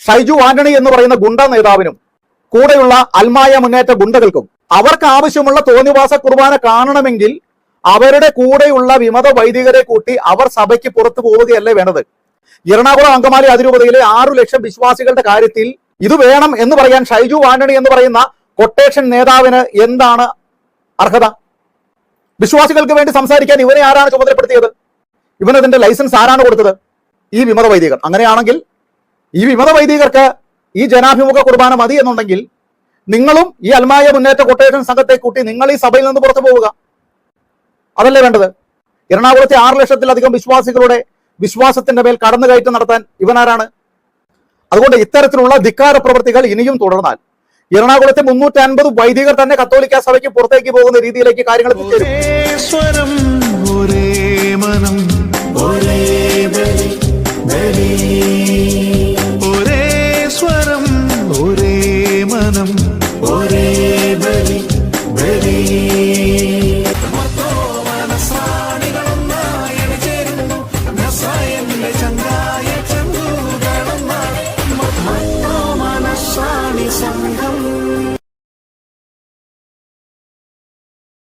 ഷൈജു ആന്റണി എന്ന് പറയുന്ന ഗുണ്ട നേതാവിനും കൂടെയുള്ള അൽമായ മുന്നേറ്റ ഗുണ്ടകൾക്കും അവർക്ക് ആവശ്യമുള്ള തോന്നിവാസ കുർബാന കാണണമെങ്കിൽ അവരുടെ കൂടെയുള്ള വിമത വൈദികരെ കൂട്ടി അവർ സഭയ്ക്ക് പുറത്തു പോവുകയല്ലേ വേണ്ടത്? എറണാകുളം അങ്കമാലി അതിരൂപതയിലെ ആറു ലക്ഷം വിശ്വാസികളുടെ കാര്യത്തിൽ ഇത് വേണം എന്ന് പറയാൻ ഷൈജു ആന്റണി എന്ന് പറയുന്ന കൊട്ടേഷൻ നേതാവിന് എന്താണ് അർഹത? വിശ്വാസികൾക്ക് വേണ്ടി സംസാരിക്കാൻ ഇവനെ ആരാണ് ചുമതലപ്പെടുത്തിയത്? ഇവനതിന്റെ ലൈസൻസ് ആരാണ് കൊടുത്തത്? ഈ വിമത വൈദികർ. അങ്ങനെയാണെങ്കിൽ ഈ വിമത വൈദികർക്ക് ഈ ജനാഭിമുഖ കുർബാന മതി എന്നുണ്ടെങ്കിൽ നിങ്ങളും ഈ അൽമായ മുന്നേറ്റ കൊട്ടേഷൻ സംഘത്തെ കൂട്ടി നിങ്ങൾ ഈ സഭയിൽ നിന്ന് പുറത്തു പോവുക. അതല്ലേ വേണ്ടത്? എറണാകുളത്തെ ആറ് ലക്ഷത്തിലധികം വിശ്വാസികളുടെ വിശ്വാസത്തിന്റെ മേൽ കടന്നുകയറ്റം നടത്താൻ ഇവനാരാണ്? അതുകൊണ്ട് ഇത്തരത്തിലുള്ള ധിക്കാര പ്രവൃത്തികൾ ഇനിയും തുടർന്നാൽ എറണാകുളത്തെ മുന്നൂറ്റി അൻപത് വൈദികർ തന്നെ കത്തോലിക്ക സഭയ്ക്ക് പുറത്തേക്ക് പോകുന്ന രീതിയിലേക്ക് കാര്യങ്ങൾ എത്തിച്ചേരും come